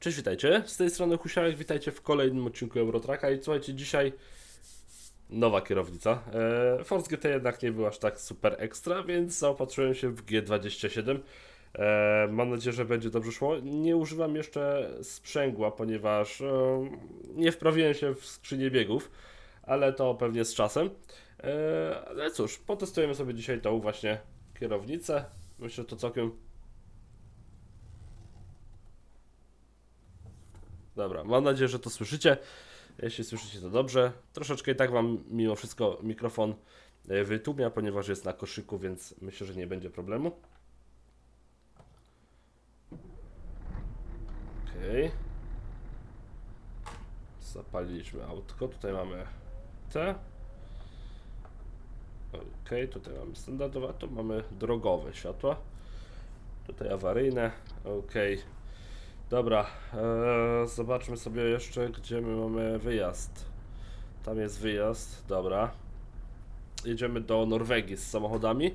Cześć, witajcie. Z tej strony Husiarek, witajcie w kolejnym odcinku Eurotraka i słuchajcie, dzisiaj nowa kierownica. E, Force GT jednak nie był aż tak super ekstra, więc zaopatrzyłem się w G27. E, mam nadzieję, że będzie dobrze szło. Nie używam jeszcze sprzęgła, ponieważ e, nie wprawiłem się w skrzynię biegów, ale to pewnie z czasem. E, ale cóż, potestujemy sobie dzisiaj tą właśnie kierownicę. Myślę, że to całkiem Dobra, mam nadzieję, że to słyszycie. Jeśli słyszycie to dobrze. Troszeczkę i tak wam mimo wszystko mikrofon e, wytłumia, ponieważ jest na koszyku, więc myślę, że nie będzie problemu. Okej. Zapaliliśmy autko. Tutaj mamy te. Okej, tutaj mamy standardowe, a tu mamy drogowe światła. Tutaj awaryjne. Okej. Dobra, eee, zobaczmy sobie jeszcze, gdzie my mamy wyjazd. Tam jest wyjazd, dobra. Jedziemy do Norwegii z samochodami,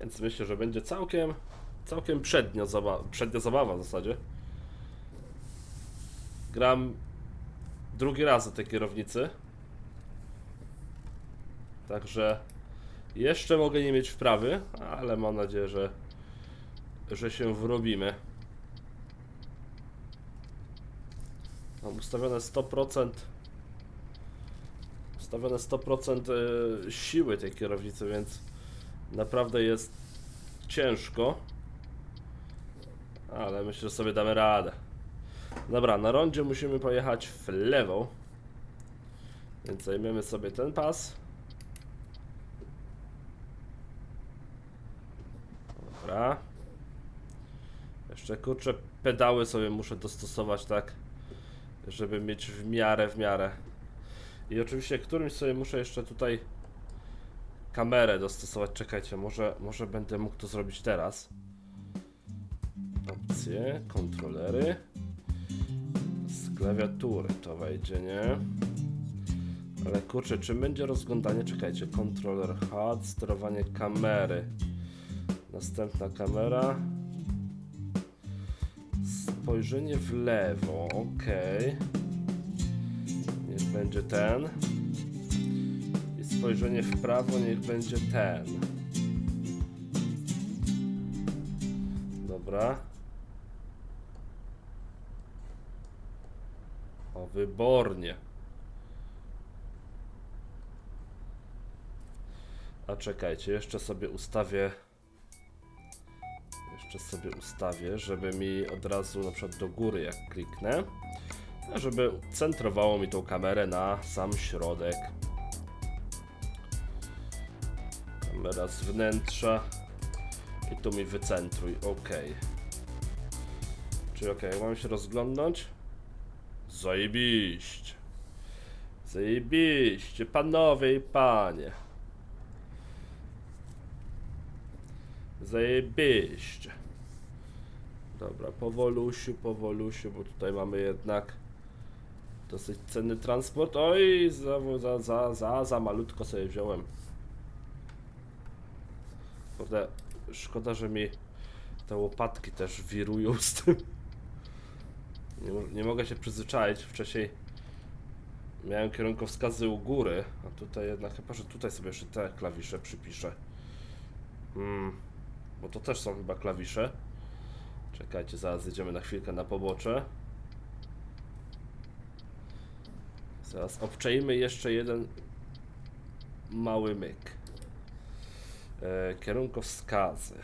więc myślę, że będzie całkiem, całkiem przednio zaba przednia zabawa w zasadzie. Gram drugi raz do tej kierownicy. Także jeszcze mogę nie mieć wprawy, ale mam nadzieję, że, że się wrobimy. Mam ustawione 100% ustawione 100% y, siły tej kierownicy, więc naprawdę jest ciężko. Ale myślę, że sobie damy radę. Dobra, na rondzie musimy pojechać w lewo. Więc zajmiemy sobie ten pas. Dobra. Jeszcze kurczę, pedały sobie muszę dostosować tak żeby mieć w miarę, w miarę. I oczywiście którymś sobie muszę jeszcze tutaj kamerę dostosować. Czekajcie, może, może będę mógł to zrobić teraz. Opcje, kontrolery. Z klawiatury to wejdzie, nie? Ale kurczę, czy będzie rozglądanie? Czekajcie, kontroler HUD, sterowanie kamery. Następna kamera. Spojrzenie w lewo, ok. Niech będzie ten. I spojrzenie w prawo, niech będzie ten. Dobra. O, wybornie. A czekajcie, jeszcze sobie ustawię jeszcze sobie ustawię, żeby mi od razu na przykład do góry jak kliknę, żeby centrowało mi tą kamerę na sam środek. Kamera z wnętrza i tu mi wycentruj, ok. Czyli ok, mam się rozglądnąć? Zajebiście. Zajebiście, panowie i panie. Zajebiście. Dobra, powolusiu, powolusiu, bo tutaj mamy jednak dosyć cenny transport. Oj, za, za, za, za, za malutko sobie wziąłem. Kurde, szkoda, że mi te łopatki też wirują z tym. Nie, nie mogę się przyzwyczaić. Wcześniej miałem kierunkowskazy u góry, a tutaj jednak chyba, że tutaj sobie jeszcze te klawisze przypiszę. Hmm, bo to też są chyba klawisze. Czekajcie, zaraz jedziemy na chwilkę na pobocze. Zaraz obczajmy jeszcze jeden mały myk. E, kierunkowskazy.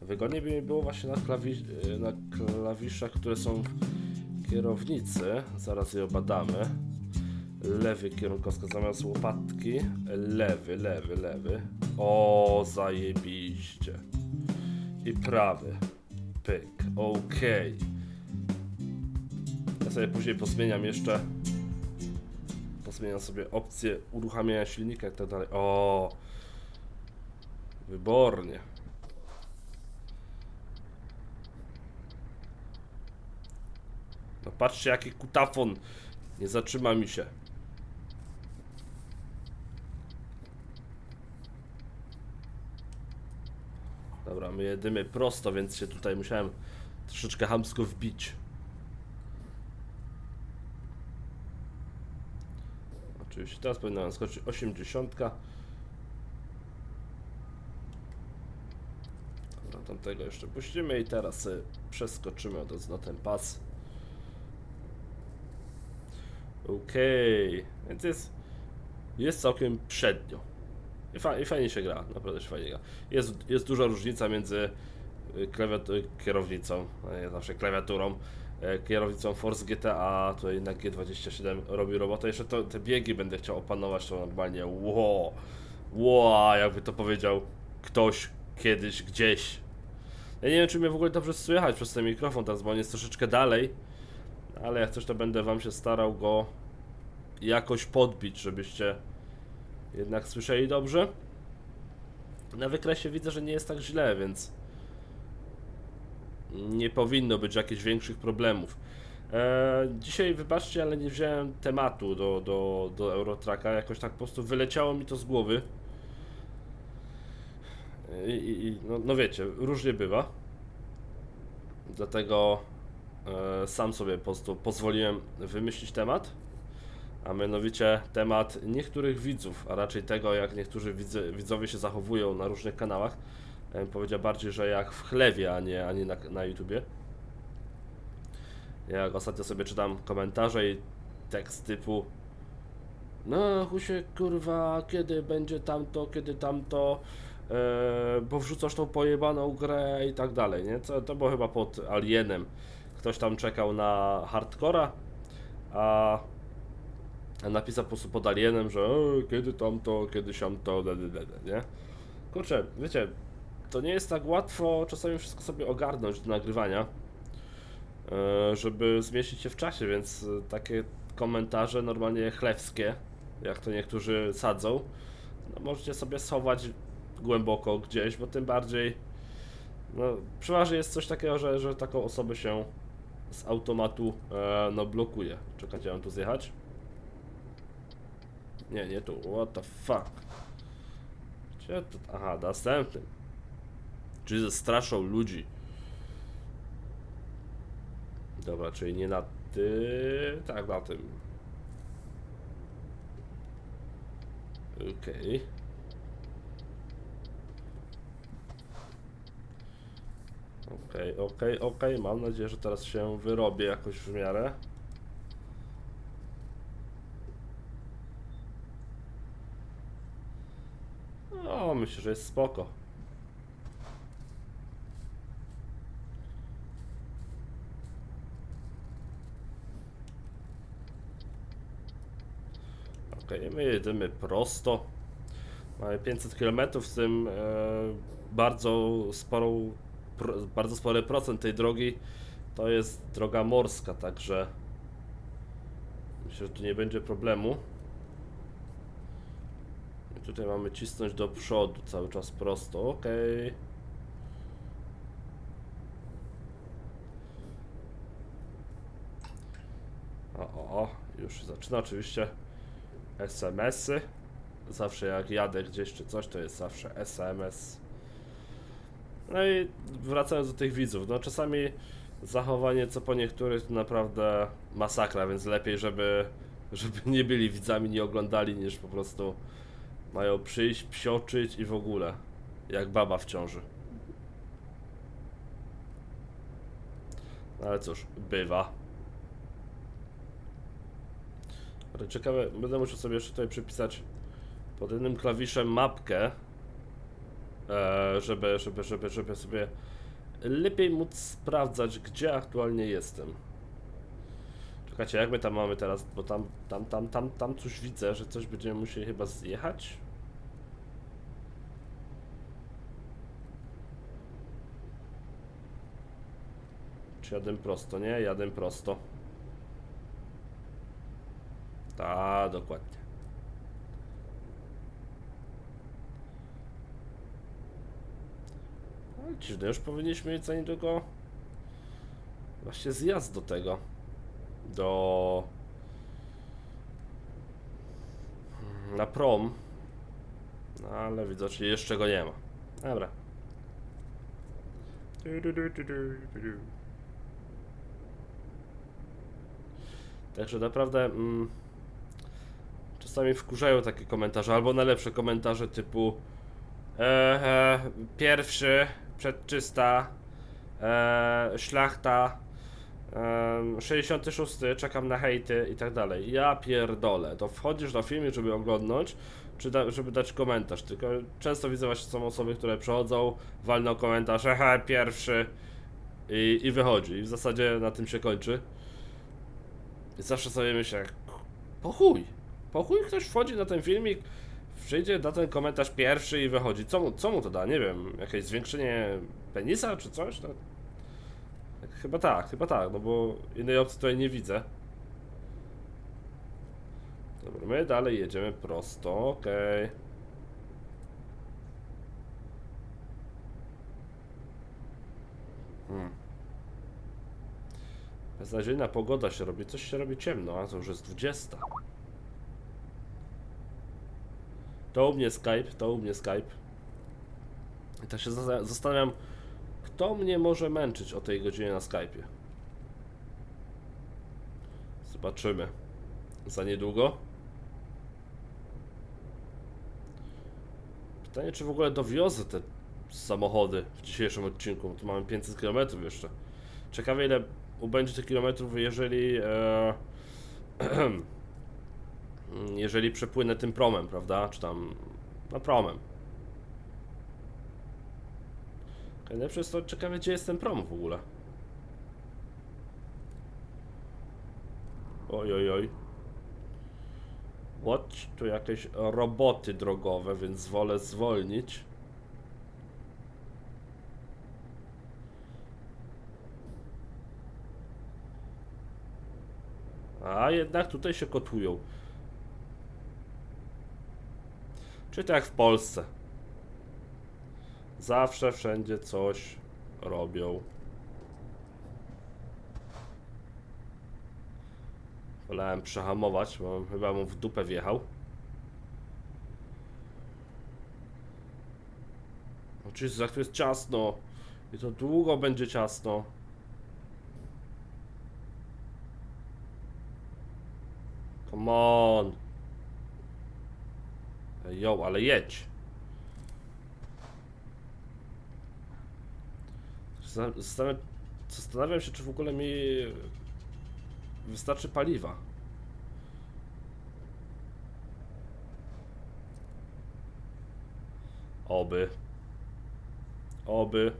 Wygodniej by mi było właśnie na, klawi e, na klawiszach, które są w kierownicy. Zaraz je obadamy. Lewy kierunkowskaz zamiast łopatki. Lewy, lewy, lewy. O, zajebiście. I prawy. Pyk. Okej. Ja sobie później pozmieniam jeszcze. Pozmieniam sobie opcję uruchamiania silnika i tak dalej. O. Wybornie. No patrzcie jaki kutafon. Nie zatrzyma mi się. Dobra, my jedymy prosto, więc się tutaj musiałem troszeczkę hamsko wbić. Oczywiście teraz powinna nam skoczyć 80. Dobra, tamtego jeszcze puścimy i teraz sobie przeskoczymy od razu na ten pas. Okej, więc jest, jest całkiem przednio. I, fa- I fajnie się gra, naprawdę się fajnie gra. Jest, jest duża różnica między y, y, kierownicą, nie zawsze klawiaturą, e, kierownicą Force GT, a tutaj na G27 robi robotę. Jeszcze to, te biegi będę chciał opanować, to normalnie wow, wow, jakby to powiedział ktoś kiedyś gdzieś. Ja nie wiem, czy mnie w ogóle dobrze słychać przez ten mikrofon teraz, bo on jest troszeczkę dalej, ale jak coś to będę wam się starał go jakoś podbić, żebyście jednak słyszeli dobrze. Na wykresie widzę, że nie jest tak źle, więc nie powinno być jakichś większych problemów. E, dzisiaj wybaczcie, ale nie wziąłem tematu do, do, do Eurotracka, jakoś tak po prostu wyleciało mi to z głowy. I, i no, no wiecie, różnie bywa. Dlatego e, sam sobie po prostu pozwoliłem wymyślić temat a mianowicie temat niektórych widzów, a raczej tego, jak niektórzy widzy, widzowie się zachowują na różnych kanałach. Ja bym powiedział bardziej, że jak w chlewie, a nie, a nie na, na YouTubie. Jak ostatnio sobie czytam komentarze i tekst typu No, Husie, kurwa, kiedy będzie tamto, kiedy tamto, e, bo wrzucasz tą pojebaną grę i tak dalej, nie? Co, to było chyba pod Alienem. Ktoś tam czekał na hardcora, a napisał po prostu pod alienem, że kiedy tam to, kiedy siam to, da, da, da, da, nie? Kurczę, wiecie, to nie jest tak łatwo czasami wszystko sobie ogarnąć do nagrywania, e, żeby zmieścić się w czasie, więc e, takie komentarze normalnie chlewskie, jak to niektórzy sadzą, no możecie sobie schować głęboko gdzieś, bo tym bardziej no, przeważnie jest coś takiego, że, że taką osobę się z automatu e, no, blokuje. Czekajcie, mam tu zjechać? Nie, nie tu. What the fuck? Gdzie to? Aha, następny. Czyli zastraszą ludzi. Dobra, czyli nie na ty... Tak, na tym. Okej. Okej, okej, okej. Mam nadzieję, że teraz się wyrobię jakoś w miarę. No, myślę, że jest spoko. Okej, my jedziemy prosto. Mamy 500 km, z tym e, bardzo sporą, pro, bardzo spory procent tej drogi to jest droga morska, także myślę, że tu nie będzie problemu. Tutaj mamy cisnąć do przodu, cały czas prosto, ok. O, o, o, już zaczyna oczywiście SMS-y. Zawsze jak jadę gdzieś czy coś, to jest zawsze SMS. No i wracając do tych widzów, no czasami zachowanie co po niektórych to naprawdę masakra, więc lepiej, żeby, żeby nie byli widzami, nie oglądali, niż po prostu mają przyjść, psioczyć i w ogóle. Jak baba w ciąży. Ale cóż, bywa. Ale ciekawe, będę musiał sobie jeszcze tutaj przypisać pod jednym klawiszem mapkę, e, żeby, żeby, żeby, żeby sobie lepiej móc sprawdzać, gdzie aktualnie jestem. Czekajcie, jak my tam mamy teraz, bo tam, tam, tam, tam, tam coś widzę, że coś będziemy musieli chyba zjechać. Czy jadę prosto? Nie, jadę prosto. Tak, dokładnie. Dziwne, już powinniśmy mieć za niedługo właśnie zjazd do tego do na prom, no, ale widocznie jeszcze go nie ma. Dobra. Także naprawdę mm, czasami wkurzają takie komentarze, albo najlepsze komentarze typu e, e, pierwszy, przedczysta, e, szlachta, e, 66, czekam na hejty i tak dalej. Ja pierdolę, to wchodzisz na filmik, żeby oglądnąć, czy da, żeby dać komentarz, tylko często widzę właśnie są osoby, które przechodzą, walną komentarz, ehe, pierwszy i, i wychodzi. I w zasadzie na tym się kończy. I zawsze sobie myślę, po chuj, po chuj ktoś wchodzi na ten filmik, przyjdzie, da ten komentarz pierwszy i wychodzi. Co mu, co mu to da? Nie wiem, jakieś zwiększenie penisa czy coś? No, chyba tak, chyba tak, no bo innej opcji tutaj nie widzę. Dobra, my dalej jedziemy prosto, okej. Hmm. Beznadziejna pogoda się robi, coś się robi ciemno, a to już jest 20. To u mnie Skype, to u mnie Skype. I tak się zastanawiam, kto mnie może męczyć o tej godzinie na Skype'ie. Zobaczymy. Za niedługo. Pytanie, czy w ogóle dowiozę te samochody w dzisiejszym odcinku. Tu mamy 500 km jeszcze. Ciekawe ile ubędzie tych kilometrów, jeżeli e, jeżeli przepłynę tym promem, prawda? Czy tam no promem. Najlepsze jest to, ciekawe gdzie jest ten prom w ogóle. Oj, oj, oj. What? Tu jakieś roboty drogowe, więc wolę zwolnić. A jednak tutaj się kotują. Czy tak jak w Polsce. Zawsze wszędzie coś robią. Wolałem przehamować, bo chyba mu w dupę wjechał. Oczywiście, jak tu jest ciasno. I to długo będzie ciasno. Come on. Ale jedź. Zastanawiam, zastanawiam się, czy w ogóle mi wystarczy paliwa. Oby. Oby.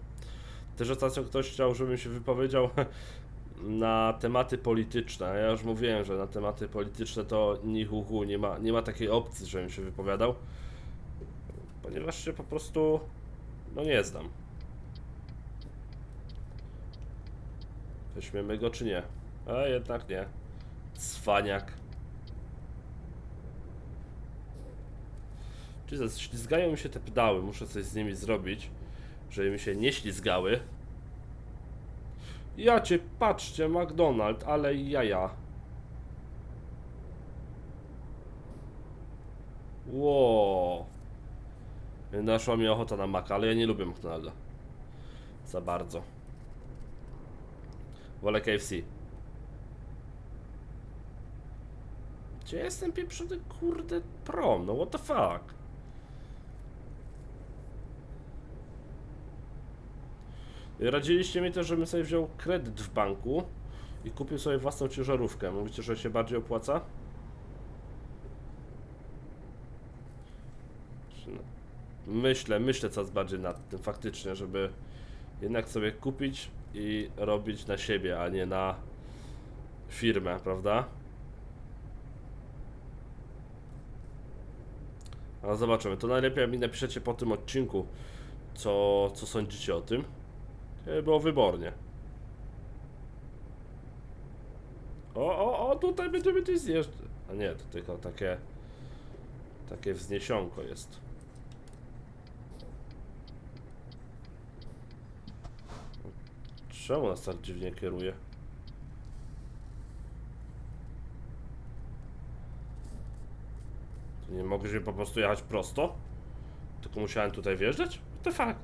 Też ostatnio ktoś chciał, żebym się wypowiedział na tematy polityczne. Ja już mówiłem, że na tematy polityczne to ni hu, hu nie ma, nie ma takiej opcji, żebym się wypowiadał. Ponieważ się po prostu no nie znam. Weźmiemy go czy nie? A jednak nie. Cwaniak. Czy ślizgają mi się te pedały? Muszę coś z nimi zrobić, żeby mi się nie ślizgały. Ja cię, patrzcie, McDonald, ale jaja. Ło. Naszła mi ochota na maka, ale ja nie lubię McDonalda. Za bardzo. Wolę KFC. Gdzie jest ten pieprzony kurde prom? No what the fuck? Radziliście mi też, żebym sobie wziął kredyt w banku i kupił sobie własną ciężarówkę. Mówicie, że się bardziej opłaca? No- Myślę, myślę coraz bardziej nad tym faktycznie, żeby jednak sobie kupić i robić na siebie, a nie na firmę, prawda? Ale zobaczymy. To najlepiej mi napiszecie po tym odcinku, co, co sądzicie o tym. E, Było wybornie. O, o, o, tutaj będziemy gdzieś zjeżdżać. A nie, to tylko takie, takie wzniesionko jest. Czemu nas tak dziwnie kieruje? To nie mogę po prostu jechać prosto? Tylko musiałem tutaj wjeżdżać? What the fuck?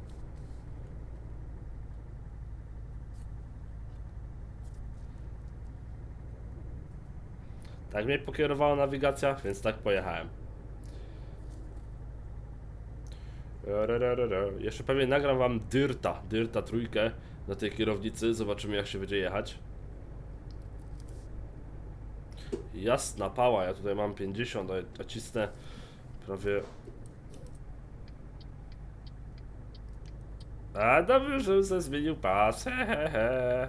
Tak mnie pokierowała nawigacja, więc tak pojechałem. Jeszcze pewnie nagram wam Dyrta, Dyrta trójkę na tej kierownicy. Zobaczymy jak się będzie jechać. Jasna pała, ja tutaj mam 50, a, a cisnę prawie... A dobrze, że se zmienił pas, hehehe.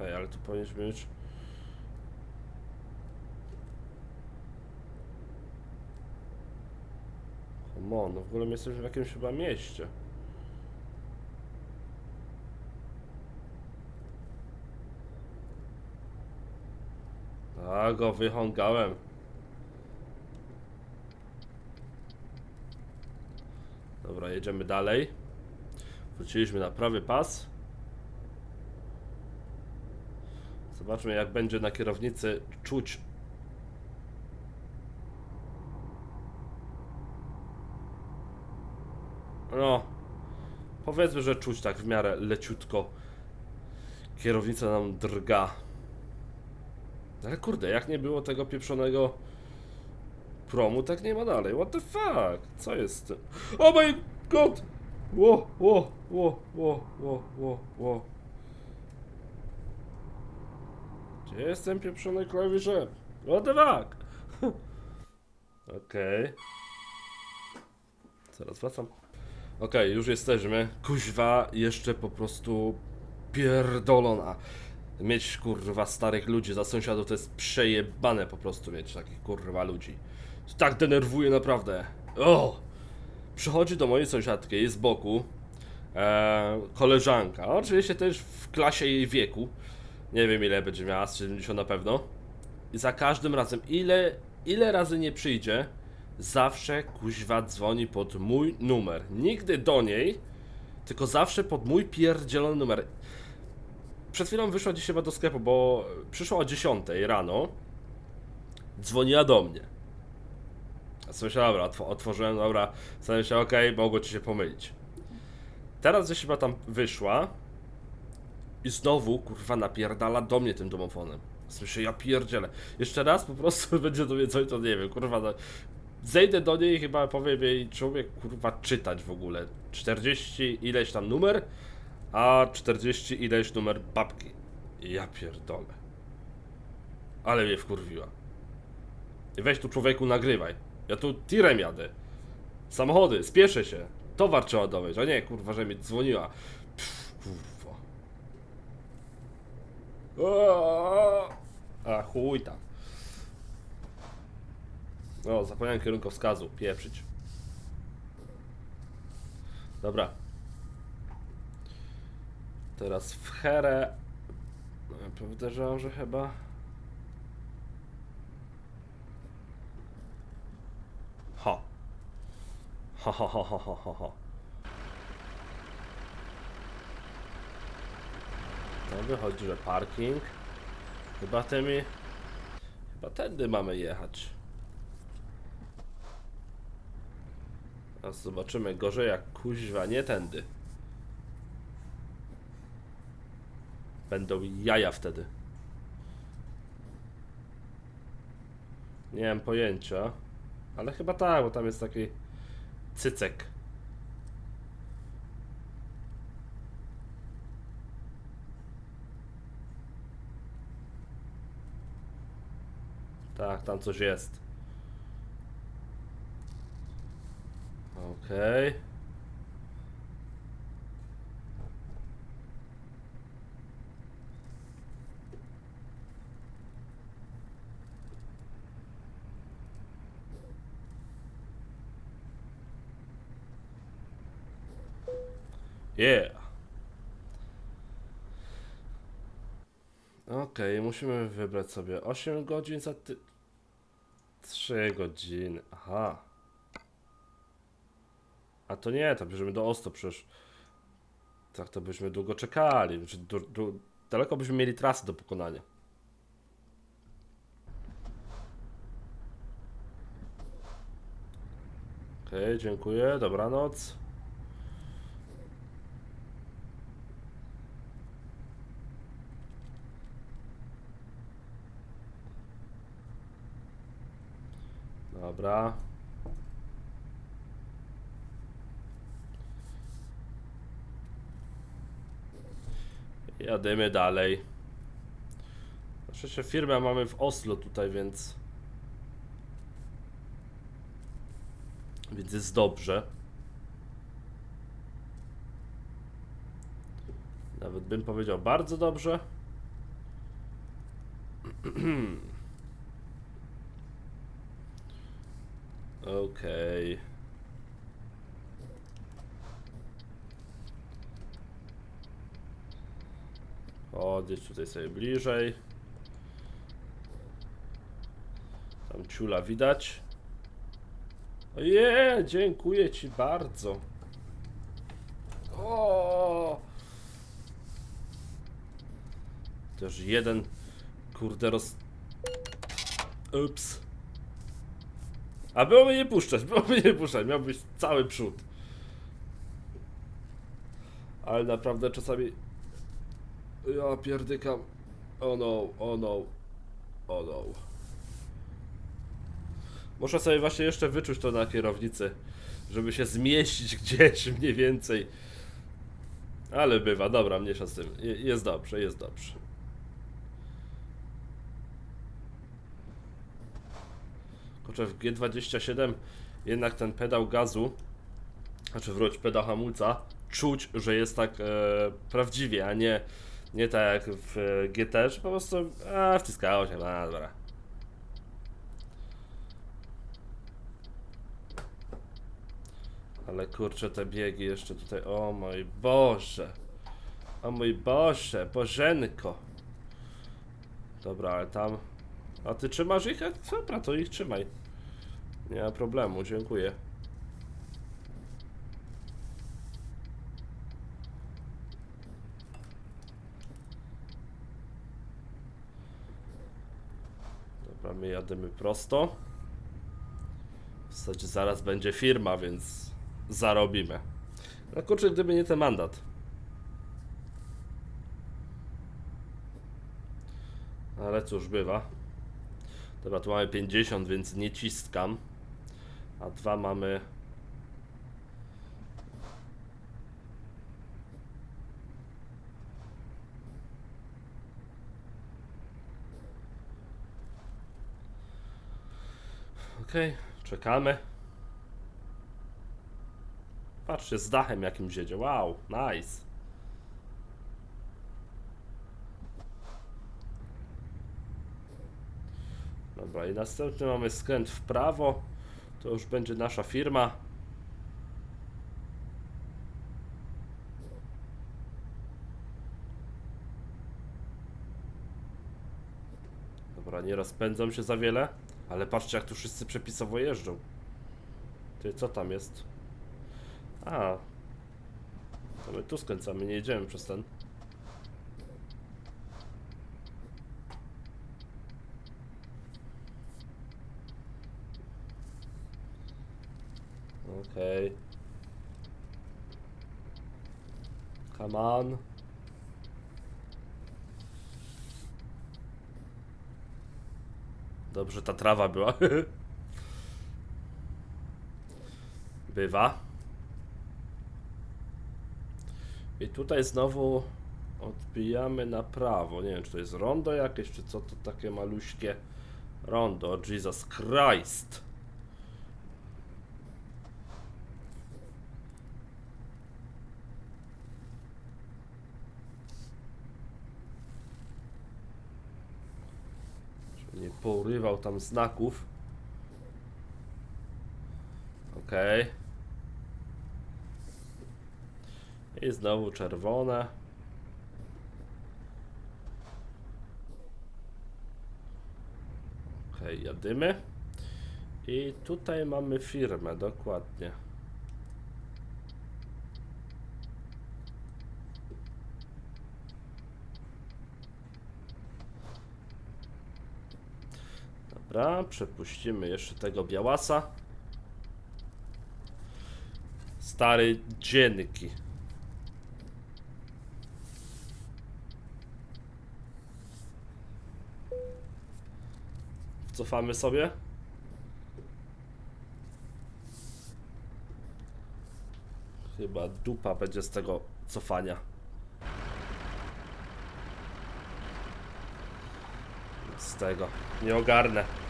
Ej, ale tu powinniśmy mieć... Come on, no w ogóle my jesteśmy w jakimś chyba mieście. A go wychągałem. Dobra, jedziemy dalej. Wróciliśmy na prawy pas. Zobaczmy jak będzie na kierownicy czuć. No, powiedzmy, że czuć tak w miarę leciutko. Kierownica nam drga. Ale kurde, jak nie było tego pieprzonego promu, tak nie ma dalej. What the fuck? Co jest? tym? Oh my god! Ło, ło, ło, ło, ło, ło, ło. Gdzie jest ten pieprzony klawiszem? What the fuck? Okej. Zaraz wracam. Okej, już jesteśmy. Kuźwa, jeszcze po prostu pierdolona. Mieć kurwa starych ludzi za sąsiadów to jest przejebane po prostu mieć takich kurwa ludzi. Tak denerwuje naprawdę. O! Przychodzi do mojej sąsiadki z boku e, koleżanka, oczywiście też w klasie jej wieku. Nie wiem ile będzie miała, z 70 na pewno. I za każdym razem, ile, ile razy nie przyjdzie, zawsze kuźwa dzwoni pod mój numer. Nigdy do niej, tylko zawsze pod mój pierdzielony numer. Przed chwilą wyszła dziś chyba do sklepu, bo przyszła o 10 rano. Dzwoniła do mnie. A myślałem, dobra, otw- otworzyłem, dobra, sobie się, okej, mogło ci się pomylić. Teraz gdzieś chyba tam wyszła i znowu, kurwa, napierdala do mnie tym domofonem. Słyszę, ja pierdzielę. Jeszcze raz po prostu będzie do mnie coś, to nie wiem, kurwa, no, zejdę do niej i chyba powiem jej, człowiek, kurwa, czytać w ogóle. 40 ileś tam numer, a 40 ileś numer babki. Ja pierdolę. Ale mnie wkurwiła. Weź tu człowieku nagrywaj. Ja tu tirem jadę. Samochody, spieszę się. Towar trzeba dowieść, a nie kurwa, że mi dzwoniła. Pff, kurwa. A chuj tam. O, zapomniałem kierunkowskazu. Pieprzyć. Dobra. Teraz w herę. No, Podejrzewam, że chyba. Ha ha ha ha ha ha ha. To wychodzi, że parking. Chyba tymi. Chyba tędy mamy jechać. Teraz zobaczymy gorzej jak kuźwa, nie tędy. Będą jaja wtedy. Nie mam pojęcia. Ale chyba tak, bo tam jest taki cycek. Tak, tam coś jest. Okej. Yeah. Okej, musimy wybrać sobie 8 godzin za ty... 3 godziny, aha. A to nie, to bierzemy do Osto przecież. Tak to byśmy długo czekali. Znaczy, du, du, daleko byśmy mieli trasy do pokonania. Okej, okay, dziękuję, dobranoc. Dobra. Jadymy dalej. Znaczy się firmę mamy w Oslo tutaj, więc... Więc jest dobrze. Nawet bym powiedział bardzo dobrze. Okej. Odjedź tutaj sobie bliżej. Tam ciula widać. Oje, dziękuję ci bardzo. O! Też jeden, kurde, roz... Ups. A byłoby nie puszczać, byłoby nie puszczać, miał być cały przód. Ale naprawdę czasami... Ja pierdykam. Oh no, oh no, oh no. Muszę sobie właśnie jeszcze wyczuć to na kierownicy, żeby się zmieścić gdzieś mniej więcej. Ale bywa, dobra, mniejsza z tym. Je- Jest dobrze, jest dobrze. Kurczę, w G27 jednak ten pedał gazu, znaczy wróć, pedał hamulca, czuć, że jest tak e, prawdziwie, a nie, nie tak jak w GT, że po prostu a, wciskało się, a dobra. Ale kurczę, te biegi jeszcze tutaj, o mój Boże. O mój Boże, Bożenko. Dobra, ale tam... A ty trzymasz ich? Dobra, to ich trzymaj. Nie ma problemu, dziękuję. Dobra, my jadymy prosto. W zasadzie zaraz będzie firma, więc zarobimy. No kurczę, gdyby nie ten mandat. Ale cóż, bywa. Dobra, tu mamy 50, więc nie ciskam. A dwa mamy... Okej, czekamy. Patrzcie, z dachem jakimś jedzie. Wow, nice. Dobra, i następny mamy skręt w prawo. To już będzie nasza firma. Dobra, nie rozpędzam się za wiele, ale patrzcie jak tu wszyscy przepisowo jeżdżą. Ty, co tam jest? A. To my tu skręcamy, nie jedziemy przez ten. Okej. Come on. Dobrze ta trawa była. Bywa. I tutaj znowu odbijamy na prawo. Nie wiem, czy to jest rondo jakieś, czy co to takie maluśkie rondo. Jesus Christ. Żeby nie porywał tam znaków. Okej. I znowu czerwone. Okej, jadymy. I tutaj mamy firmę, dokładnie. Dobra, przepuścimy jeszcze tego białasa. Stary dzienki. Cofamy sobie. Chyba dupa będzie z tego cofania. Z tego. Nie ogarnę.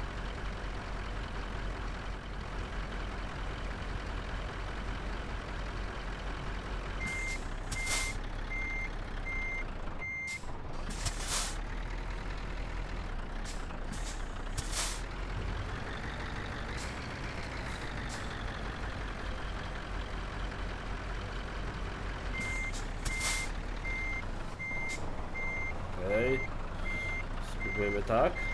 Spróbujemy tak.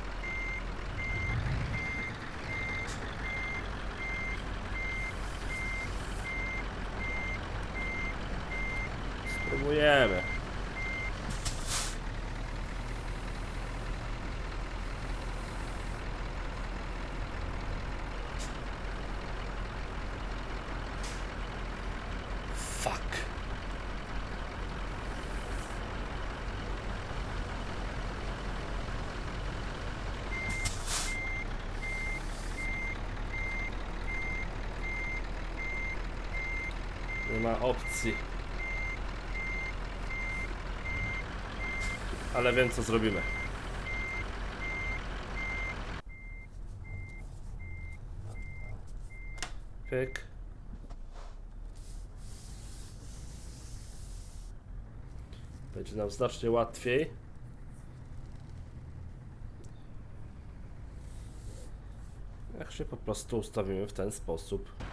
Ma opcji. Ale wiem co zrobimy. Pyk. Będzie nam znacznie łatwiej. Jak się po prostu ustawimy w ten sposób.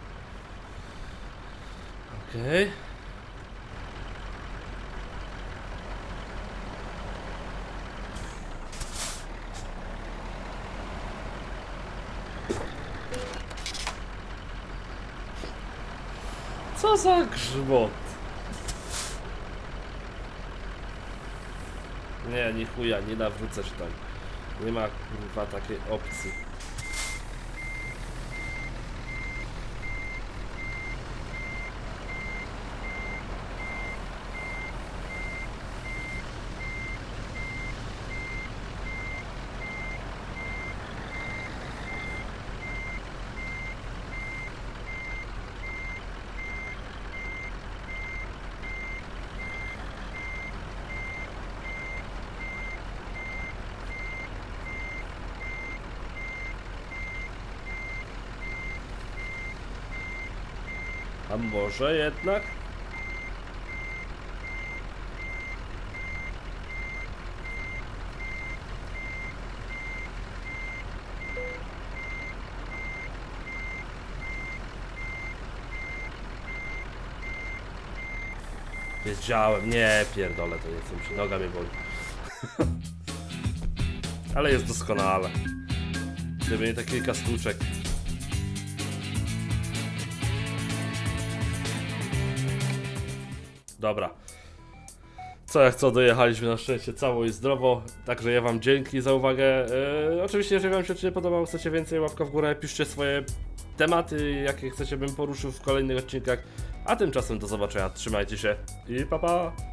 Okej. Co za grzmot? Nie, ni chuja, nie nawrócę się tam. Nie ma kurwa takiej opcji. A może jednak? Wiedziałem, nie pierdolę, to nie chcę noga mnie boli. Ale jest doskonale. Gdyby nie te kilka. Dobra. Co jak co, dojechaliśmy na szczęście cało i zdrowo, także ja wam dzięki za uwagę. E, oczywiście, jeżeli wam się odcinek podobał, chcecie więcej, łapka w górę, piszcie swoje tematy, jakie chcecie bym poruszył w kolejnych odcinkach. A tymczasem do zobaczenia, trzymajcie się i pa pa!